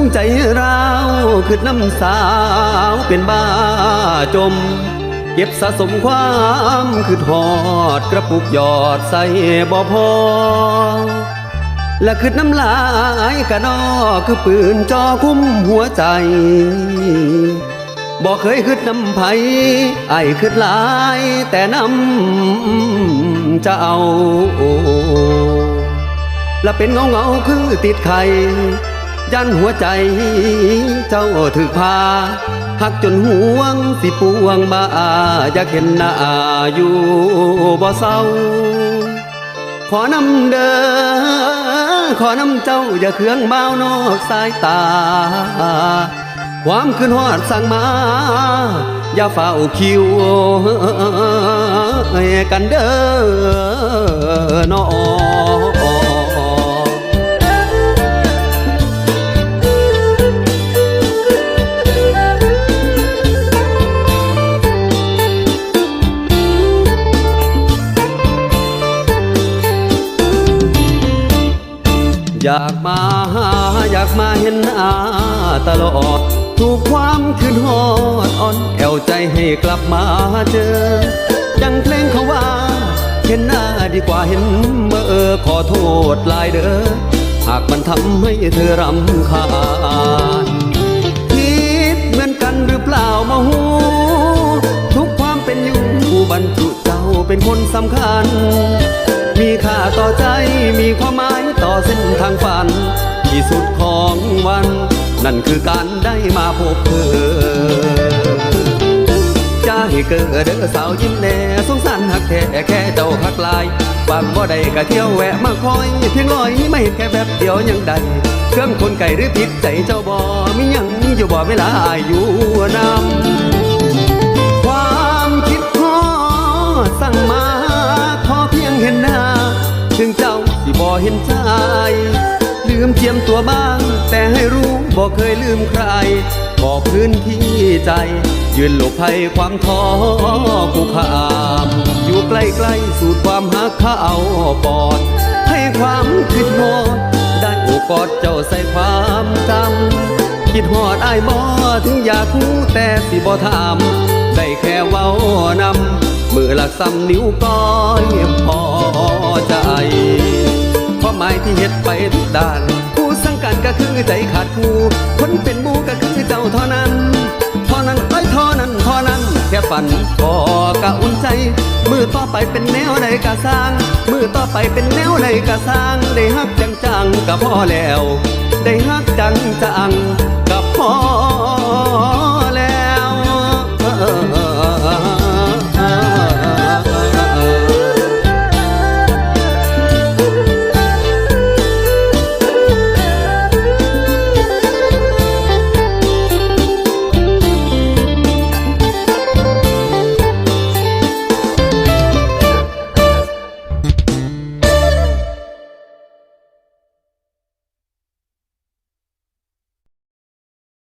มใจร้าวคือน้ำสาวเป็นบ้าจม เก็บสะสมความคือทอดกระปุกหยอดใส่บ่พอ และคือน้ำลายกระนอคือปืนจอคุ้มหัวใจบอกเคยคืดน้ำไผไอ้คืดหลาย แต่น้ำจะเอา และเป็นเงาเงาคือติดไข่ ยันหัวใจเจ้าถือพาหักจนห่วงสิปวงมาอยากเห็นหน้าอยู่บ่เศร้า ขอนำเด้อขอนำเจ้าอย่าเคืองเมานอกสายตา ความคืนหอดสั่งมา อย่าเฝ้าคิวกันเด้อนอ อยากมาหาอยากมาเห็นหน้าตลอด ถูกความคืนหอดอ่อนแอวใจให้กลับมาเจอยังเพลงเขาว่า เห็นหน้าดีกว่าเห็นเมื่อเออขอโทษลายเด้อ หากมันทำให้เธอรำคาญคิดเหมือนกันหรือเปล่ามาหูทุกความเป็นอยู่บรรจุเจ้าเป็นคนสำคัญ มีค่าต่อใจมีความหมาย เส้นทางฝัน ที่สุดของวัน นั่นคือการได้มาพบเธอจะให้เกิดเด้อสาวยิ้มแน่สงสารหักแท้แค่เจ้าหักลายบางบ่ได้ก็เที่ยวแวะมาคอยเพียงลอยไม่เห็นแค่แบบเดียวยังได้เครื่องคนไก่หรือผิดใจเจ้าบ่มียังอยู่บ่เวลาอายอยู่นำ นใจ ลืมเทียมตัวบ้าง แต่ให้รู้บ่เคยลืมใคร บอกพื้นที่ใจ ยืนหลบภัยความท้อกูขามอยู่ใกล้ๆสูดความหักเขาเอาปอด ให้ความคิดฮอด ได้โอกอดเจ้าใส่ความจำคิดฮอดอายบ่ถึงอยากรู้แต่สิบ่ถามได้แค่เว้านำมือหลักซ้ำนิ้วก้อยพอใจายที่เฮ็ดไปทุกด้าน ผู้สังกันก็คือใจขาดคู่คนเป็นบูก็คือเจ้าเท่านั้นท่านั้นเอ้ท่านั้นท่านั้นแค่ฝันพอกะอุ่นใจ มือต่อไปเป็นแนวใดกะสร้าง มือต่อไปเป็นแนวใดกะสร้าง ได้ฮักจังจังก็พอแล้ว ได้ฮักจังจังก็พอ